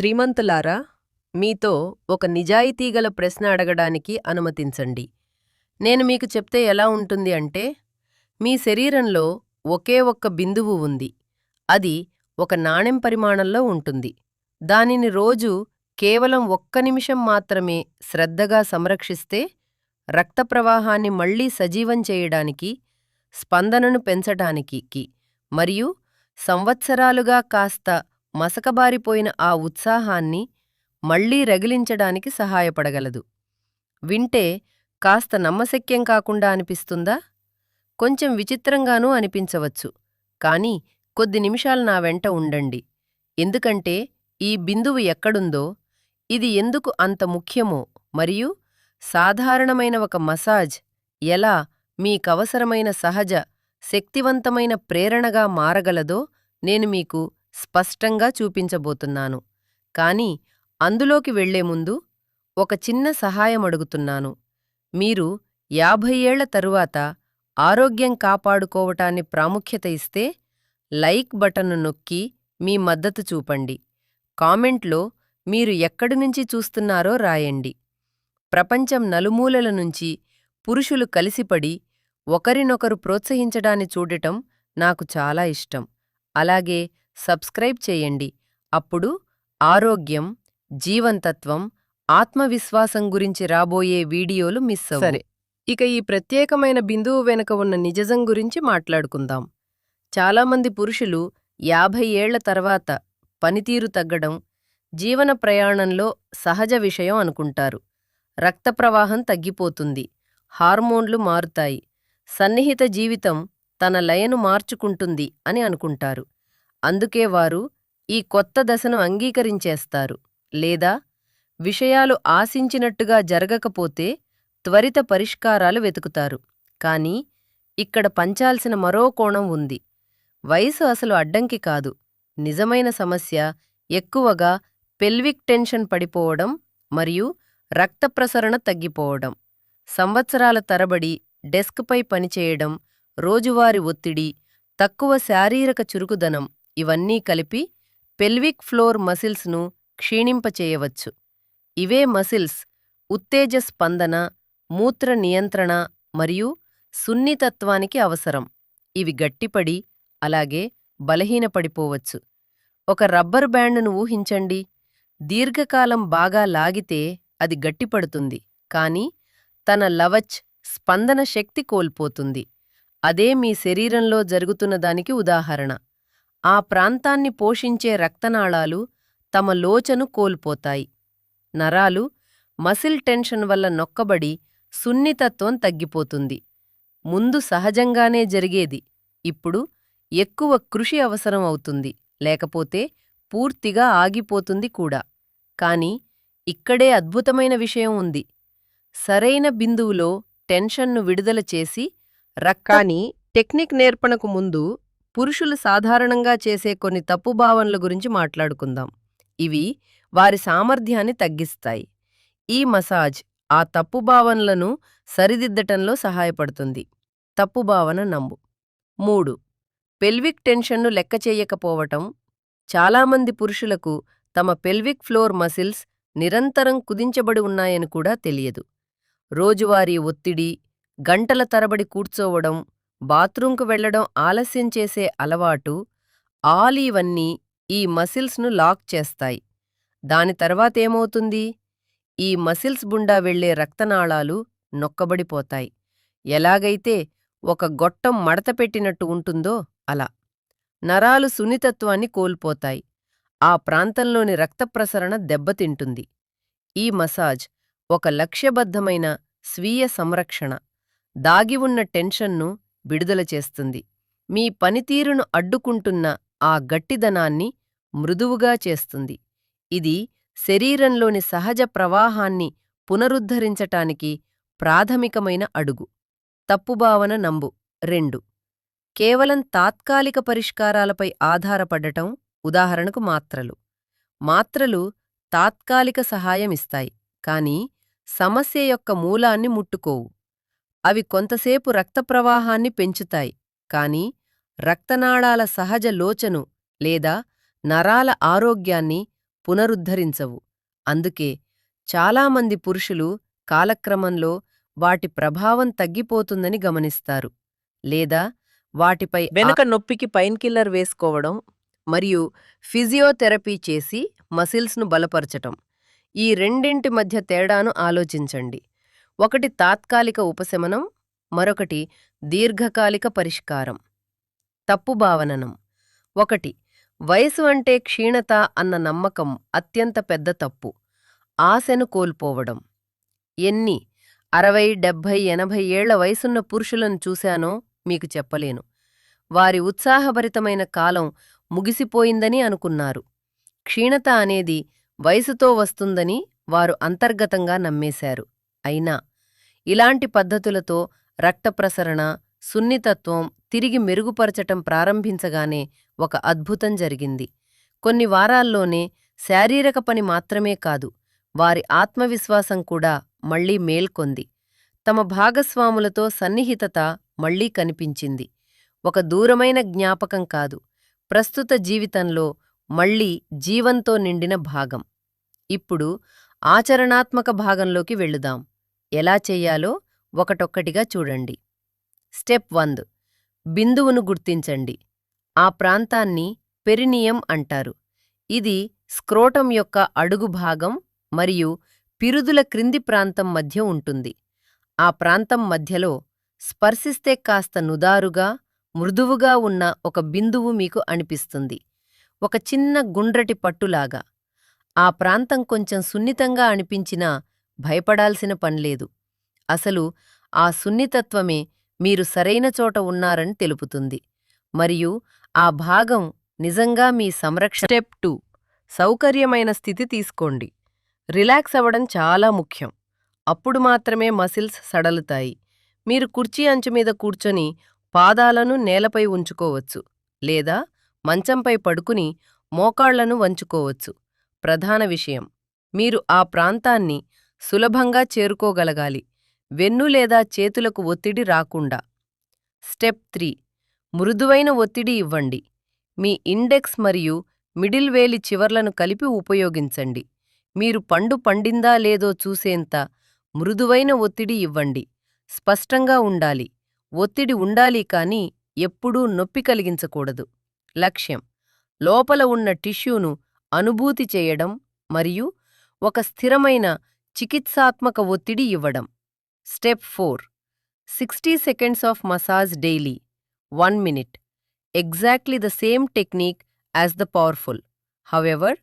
శ్రీమంతులారా మీతో ఒక నిజాయితీగల ప్రశ్న అడగడానికి అనుమతించండి. నేను మీకు చెప్తే ఎలా ఉంటుంది అంటే మీ శరీరంలో ఒకే ఒక్క బిందువు ఉంది. అది ఒక నాణెం పరిమాణంలో ఉంటుంది. దానిని రోజు కేవలం ఒక్క నిమిషం మాత్రమే శ్రద్ధగా సంరక్షిస్తే రక్త ప్రవాహాన్ని మళ్ళీ సజీవం చేయడానికి స్పందనను పెంచటానికి మరియు సంవత్సరాలుగా కాస్త మసకబారిపోయిన ఆ ఉత్సాహాన్ని మళ్ళీ రగిలించడానికి సహాయపడగలదు. వింటే కాస్త నమ్మశక్యం కాకుండా అనిపిస్తుందా? కొంచెం విచిత్రంగానూ అనిపించవచ్చు కాని కొద్ది నిమిషాలు నా వెంట ఉండండి. ఎందుకంటే ఈ బిందువు ఎక్కడుందో ఇది ఎందుకు అంత ముఖ్యమో మరియు సాధారణమైన ఒక మసాజ్ ఎలా మీకవసరమైన సహజ శక్తివంతమైన ప్రేరణగా మారగలదో నేను మీకు స్పష్టంగా చూపించబోతున్నాను. కాని అందులోకి వెళ్ళే ముందు ఒక చిన్న సహాయమడుగుతున్నాను మీరు యాభై ఏళ్ళ తరువాత ఆరోగ్యం కాపాడుకోవటాన్ని ప్రాముఖ్యత ఇస్తే లైక్ బటన్ను నొక్కి మీ మద్దతు చూపండి. కామెంట్లో మీరు ఎక్కడి నుంచి చూస్తున్నారో రాయండి. ప్రపంచం నలుమూలల నుంచి పురుషులు కలిసిపడి ఒకరినొకరు ప్రోత్సహించడాన్ని చూడటం నాకు చాలా ఇష్టం. అలాగే సబ్స్క్రైబ్ చేయండి. అప్పుడు ఆరోగ్యం జీవంతత్వం ఆత్మవిశ్వాసం గురించి రాబోయే వీడియోలు మిస్ అవ్వవు. సరే ఇక ఈ ప్రత్యేకమైన బిందువు వెనుక ఉన్న నిజజం గురించి మాట్లాడుకుందాం. చాలామంది పురుషులు యాభై ఏళ్ళ తర్వాత పనితీరు తగ్గడం జీవన ప్రయాణంలో సహజ విషయం అనుకుంటారు. రక్త ప్రవాహం తగ్గిపోతుంది హార్మోన్లు మారుతాయి సన్నిహిత జీవితం తన లయను మార్చుకుంటుంది అని అనుకుంటారు. అందుకే వారు ఈ కొత్త దశను అంగీకరించేస్తారు. లేదా విషయాలు ఆశించినట్టుగా జరగకపోతే త్వరిత పరిష్కారాలు వెతుకుతారు. కానీ ఇక్కడ పంచాల్సిన మరో కోణం ఉంది. వయసు అసలు అడ్డంకి కాదు. నిజమైన సమస్య ఎక్కువగా పెల్విక్ టెన్షన్ పడిపోవడం మరియు రక్త ప్రసరణ తగ్గిపోవడం. సంవత్సరాల తరబడి డెస్క్పై పనిచేయడం రోజువారీ ఒత్తిడి తక్కువ శారీరక చురుకుదనం ఇవన్నీ కలిపి పెల్విక్ ఫ్లోర్ మసిల్స్ను క్షీణింపచేయవచ్చు. ఇవే మసిల్స్ ఉత్తేజ స్పందన మూత్ర నియంత్రణ మరియు సున్నితత్వానికి అవసరం. ఇవి గట్టిపడి అలాగే బలహీనపడిపోవచ్చు. ఒక రబ్బరు బ్యాండును ఊహించండి. దీర్ఘకాలం బాగా లాగితే అది గట్టిపడుతుంది కాని తన లవచ్ స్పందన శక్తి కోల్పోతుంది. అదే మీ శరీరంలో జరుగుతున్న దానికి ఉదాహరణ. ఆ ప్రాంతాన్ని పోషించే రక్తనాళాలు తమ లోచను కోల్పోతాయి. నరాలు మసిల్ టెన్షన్ వల్ల నొక్కబడి సున్నితత్వం తగ్గిపోతుంది. ముందు సహజంగానే జరిగేది ఇప్పుడు ఎక్కువ కృషి అవసరం అవుతుంది లేకపోతే పూర్తిగా ఆగిపోతుంది కూడా. కాని ఇక్కడే అద్భుతమైన విషయం ఉంది. సరైన బిందువులో టెన్షన్ను విడుదల చేసి రక్కాని టెక్నిక్ నేర్పణకు ముందు పురుషులు సాధారణంగా చేసే కొన్ని తప్పుభావనల గురించి మాట్లాడుకుందాం. ఇవి వారి సామర్థ్యాన్ని తగ్గిస్తాయి. ఈ మసాజ్ ఆ తప్పుభావనలను సరిదిద్దటంలో సహాయపడుతుంది. తప్పుభావన నంబు మూడు. పెల్విక్ టెన్షన్ను లెక్క చేయకపోవటం. చాలామంది పురుషులకు తమ పెల్విక్ ఫ్లోర్ మసిల్స్ నిరంతరం కుదించబడి ఉన్నాయని కూడా తెలియదు. రోజువారీ ఒత్తిడి గంటల తరబడి కూర్చోవడం బాత్రూంకు వెళ్ళడం ఆలస్యం చేసే అలవాటు ఆలీవన్నీ ఈ మసిల్స్ను లాక్ చేస్తాయి. దాని తర్వాతేమవుతుంది ఈ మసిల్స్ గుండా వెళ్ళే రక్తనాళాలు నొక్కబడిపోతాయి. ఎలాగైతే ఒక గొట్టం మడతపెట్టినట్టు ఉంటుందో అలా. నరాలు సున్నితత్వాన్ని కోల్పోతాయి. ఆ ప్రాంతంలోని రక్తప్రసరణ దెబ్బతింటుంది. ఈ మసాజ్ ఒక లక్ష్యబద్ధమైన స్వీయ సంరక్షణ. దాగి ఉన్న టెన్షన్ను విడుదల చేస్తుంది. మీ పనితీరును అడ్డుకుంటున్న ఆ గట్టిదనాన్ని మృదువుగా చేస్తుంది. ఇది శరీరంలోని సహజ ప్రవాహాన్ని పునరుద్ధరించటానికి ప్రాథమికమైన అడుగు. తప్పుభావన నంబు. రెండు. కేవలం తాత్కాలిక పరిష్కారాలపై ఆధారపడటం ఉదాహరణకు మాత్రలు. మాత్రలు తాత్కాలిక సహాయమిస్తాయి కాని సమస్య యొక్క మూలాన్ని ముట్టుకోవు. అవి కొంతసేపు రక్తప్రవాహాన్ని పెంచుతాయి. కాని రక్తనాళాల సహజ లోచను లేదా నరాల ఆరోగ్యాన్ని పునరుద్ధరించవు. అందుకే చాలామంది పురుషులు కాలక్రమంలో వాటి ప్రభావం తగ్గిపోతుందని గమనిస్తారు. లేదా వాటిపై వెనుక నొప్పికి పైన్ కిల్లర్ వేసుకోవడం మరియు ఫిజియోథెరపీ చేసి మసిల్స్ను బలపరచటం. ఈ రెండింటి మధ్య తేడాను ఆలోచించండి. ఒకటి తాత్కాలిక ఉపశమనం మరొకటి దీర్ఘకాలిక పరిష్కారం. తప్పు భావననం. ఒకటి వయసు అంటే క్షీణత అన్న నమ్మకం అత్యంత పెద్ద తప్పు. ఆశను కోల్పోవడం. ఎన్ని అరవై డెబ్భై ఎనభై ఏళ్ళ వయసున్న పురుషులను చూశానో మీకు చెప్పలేను. వారి ఉత్సాహభరితమైన కాలం ముగిసిపోయిందని అనుకున్నారు. క్షీణత అనేది వయసుతో వస్తుందని వారు అంతర్గతంగా నమ్మేశారు. అయినా ఇలాంటి పద్ధతులతో రక్త ప్రసరణ సున్నితత్వం తిరిగి మెరుగుపరచటం ప్రారంభించగానే ఒక అద్భుతం జరిగింది. కొన్ని వారాల్లోనే శారీరక పని మాత్రమే కాదు వారి ఆత్మవిశ్వాసం కూడా మళ్ళీ మేల్కొంది. తమ భాగస్వాములతో సన్నిహితత మళ్ళీ కనిపించింది. ఒక దూరమైన జ్ఞాపకం కాదు ప్రస్తుత జీవితంలో మళ్ళీ జీవంతో నిండిన భాగం. ఇప్పుడు ఆచరణాత్మక భాగంలోకి వెళ్ళుదాం ఎలా చెయ్యాలో ఒకటొక్కటిగా చూడండి. స్టెప్ వంద్ బిందువును గుర్తించండి. ఆ ప్రాంతాన్ని పెరినియం అంటారు. ఇది స్క్రోటం యొక్క అడుగు భాగం మరియు పిరుదుల క్రింది ప్రాంతం మధ్య ఉంటుంది. ఆ ప్రాంతం మధ్యలో స్పర్శిస్తే కాస్త నుదారుగా మృదువుగా ఉన్న ఒక బిందువు మీకు అనిపిస్తుంది. ఒక చిన్న గుండ్రటి పట్టులాగా. ఆ ప్రాంతం కొంచెం సున్నితంగా అనిపించినా భయపడాల్సిన పన్లేదు అసలు ఆ సున్నితత్వమే మీరు సరైన చోట ఉన్నారని తెలుపుతుంది. మరియు ఆ భాగం నిజంగా మీ సంరక్షణ స్టెప్ టూ సౌకర్యమైన స్థితి తీసుకోండి. రిలాక్స్ అవ్వడం చాలా ముఖ్యం. అప్పుడు మాత్రమే మసిల్స్ సడలుతాయి. మీరు కుర్చీ అంచు మీద కూర్చొని పాదాలను నేలపై ఉంచుకోవచ్చు లేదా మంచంపై పడుకుని మోకాళ్ళను వంచుకోవచ్చు. ప్రధాన విషయం. మీరు ఆ ప్రాంతాన్ని సులభంగా చేరుకోగలగాలి. వెన్ను లేదా చేతులకు ఒత్తిడి రాకుండా. Step three. మృదువైన ఒత్తిడి ఇవ్వండి. మీ ఇండెక్స్ మరియు మిడిల్ వేలి చివర్లను కలిపి ఉపయోగించండి. మీరు పండు పండిందా లేదో చూసేంత మృదువైన ఒత్తిడి ఇవ్వండి. స్పష్టంగా ఉండాలి. ఒత్తిడి ఉండాలి కానీ ఎప్పుడూ నొప్పి కలిగించకూడదు. లక్ష్యం. లోపల ఉన్న టిష్యూను అనుభూతి చేయడం మరియు ఒక స్థిరమైన చికిత్సాత్మక ఒత్తిడి ఇవ్వడం. Step four. Sixty seconds of massage daily. One minute. Exactly the same technique as the powerful. However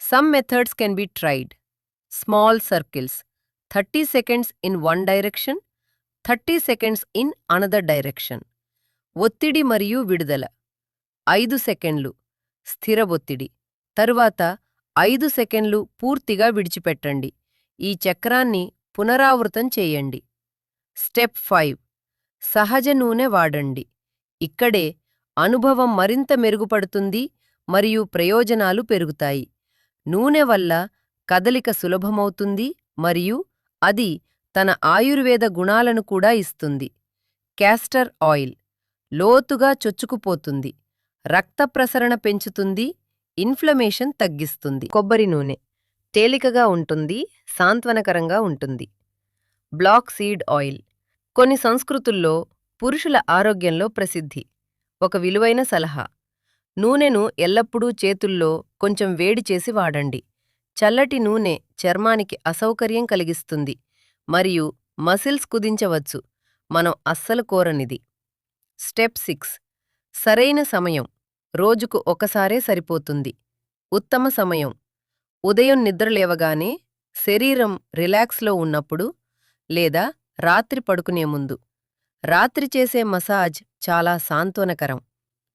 some methods can be tried. Small circles. Thirty seconds in one direction thirty seconds in another direction. ఒత్తిడి మరియు విడుదల. ఐదు సెకండ్లు. స్థిర ఒత్తిడి. తరువాత ఐదు సెకండ్లు పూర్తిగా విడిచిపెట్టండి. ఈ చక్రాన్ని పునరావృతం చేయండి. Step five. సహజ నూనె వాడండి. ఇక్కడే అనుభవం మరింత మెరుగుపడుతుంది మరియు ప్రయోజనాలు పెరుగుతాయి. నూనె వల్ల కదలిక సులభమవుతుంది మరియు అది తన ఆయుర్వేద గుణాలను కూడా ఇస్తుంది. Castor oil. లోతుగా చొచ్చుకుపోతుంది. రక్త ప్రసరణ పెంచుతుంది. ఇన్ఫ్లమేషన్ తగ్గిస్తుంది. కొబ్బరి నూనె. తేలికగా ఉంటుంది సాంత్వనకరంగా ఉంటుంది. Black seed oil. కొన్ని సంస్కృతుల్లో పురుషుల ఆరోగ్యంలో ప్రసిద్ధి. ఒక విలువైన సలహా. నూనెను ఎల్లప్పుడూ చేతుల్లో కొంచెం వేడి చేసి వాడండి. చల్లటి నూనె చర్మానికి అసౌకర్యం కలిగిస్తుంది. మరియు మసిల్స్ కుదించవచ్చు. మనం అస్సలు కోరనిది. Step six. సరైన సమయం. రోజుకు ఒకసారే సరిపోతుంది. ఉత్తమ సమయం. ఉదయం నిద్రలేవగానే శరీరం రిలాక్స్లో ఉన్నప్పుడు లేదా రాత్రి పడుకునే ముందు. రాత్రి చేసే మసాజ్ చాలా సాంత్వనకరం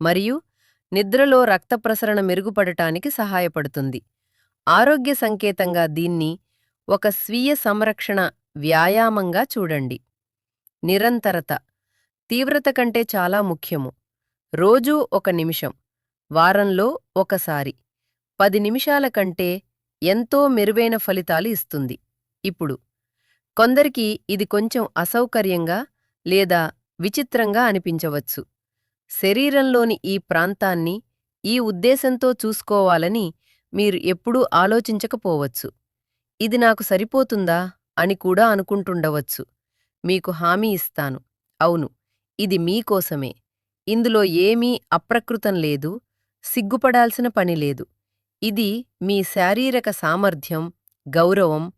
మరియు నిద్రలో రక్త ప్రసరణ మెరుగుపడటానికి సహాయపడుతుంది. ఆరోగ్య సంకేతంగా దీన్ని ఒక స్వీయ సంరక్షణ వ్యాయామంగా చూడండి. నిరంతరత తీవ్రత కంటే చాలా ముఖ్యము. రోజూ ఒక నిమిషం వారంలో ఒకసారి పది నిమిషాల కంటే ఎంతో మెరుగైన ఫలితాలు ఇస్తుంది. ఇప్పుడు కొందరికి ఇది కొంచెం అసౌకర్యంగా లేదా విచిత్రంగా అనిపించవచ్చు. శరీరంలోని ఈ ప్రాంతాన్ని ఈ ఉద్దేశంతో చూసుకోవాలని మీరు ఎప్పుడూ ఆలోచించకపోవచ్చు. ఇది నాకు సరిపోతుందా అని కూడా అనుకుంటుండవచ్చు. మీకు హామీ ఇస్తాను. అవును ఇది మీకోసమే ఇందులో ఏమీ అప్రకృతం లేదు సిగ్గుపడాల్సిన పని లేదు. ఇది మీ శారీరక సామర్థ్యం గౌరవం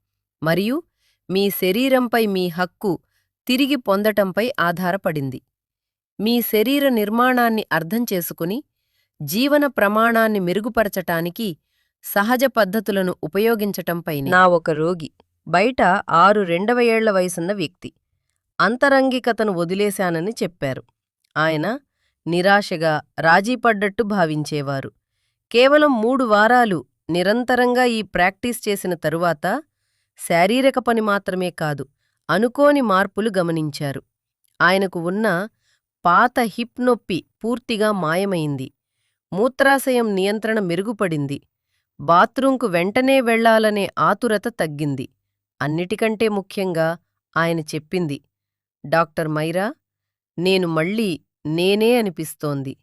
మరియు మీ శరీరంపై మీ హక్కు తిరిగి పొందటంపై ఆధారపడింది. మీ శరీర నిర్మాణాన్ని అర్థం చేసుకుని జీవన ప్రమాణాన్ని మెరుగుపరచటానికి సహజ పద్ధతులను ఉపయోగించటంపై నా ఒక రోగి బయట ఆరు రెండవ ఏళ్ళ వయసున్న వ్యక్తి. అంతరంగికతను వదిలేశానని చెప్పారు. ఆయన నిరాశగా రాజీపడ్డట్టు భావించేవారు. కేవలం మూడు వారాలు నిరంతరంగా ఈ ప్రాక్టీస్ చేసిన తరువాత శారీరక పని మాత్రమే కాదు అనుకోని మార్పులు గమనించారు. ఆయనకు ఉన్న పాత హిప్ నొప్పి పూర్తిగా మాయమైంది. మూత్రాశయం నియంత్రణ మెరుగుపడింది. బాత్రూంకు వెంటనే వెళ్ళాలనే ఆతురత తగ్గింది. అన్నిటికంటే ముఖ్యంగా ఆయన చెప్పింది డాక్టర్ మైరా నేను మళ్ళీ నేనే అనిపిస్తోంది.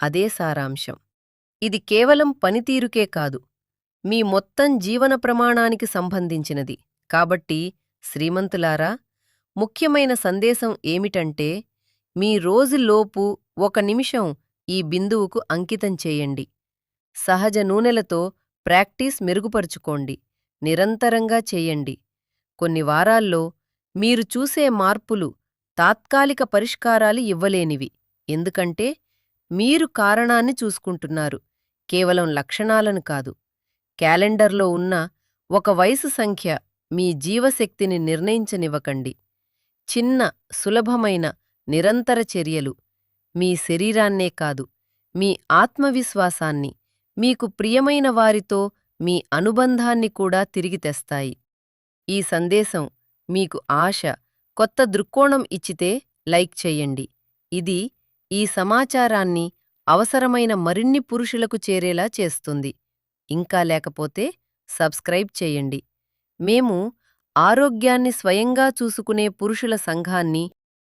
అదే సారాంశం. ఇది కేవలం పనితీరుకే కాదు మీ మొత్తం జీవన ప్రమాణానికి సంబంధించినది. కాబట్టి శ్రీమంతులారా ముఖ్యమైన సందేశం ఏమిటంటే మీ రోజులోపు ఒక నిమిషం ఈ బిందువుకు అంకితం చేయండి. సహజ నూనెలతో ప్రాక్టీస్ మెరుగుపరుచుకోండి. నిరంతరంగా చేయండి. కొన్ని వారాల్లో మీరు చూసే మార్పులు తాత్కాలిక పరిష్కారాలు ఇవ్వలేనివి. ఎందుకంటే మీరు కారణాన్ని చూసుకుంటున్నారు. కేవలం లక్షణాలను కాదు. క్యాలెండర్లో ఉన్న ఒక వయసు సంఖ్య మీ జీవశక్తిని నిర్ణయించనివ్వకండి. చిన్న సులభమైన నిరంతర చర్యలు మీ శరీరాన్నే కాదు మీ ఆత్మవిశ్వాసాన్ని మీకు ప్రియమైన వారితో మీ అనుబంధాన్ని కూడా తిరిగి తెస్తాయి. ఈ సందేశం మీకు ఆశ కొత్త దృక్కోణం ఇచ్చితే లైక్ చెయ్యండి ఇది ఈ సమాచారాన్ని అవసరమైన మరిన్ని పురుషులకు చేరేలా చేస్తుంది. ఇంకా లేకపోతే సబ్స్క్రైబ్ చేయండి. మేము ఆరోగ్యాన్ని స్వయంగా చూసుకునే పురుషుల సంఘాన్ని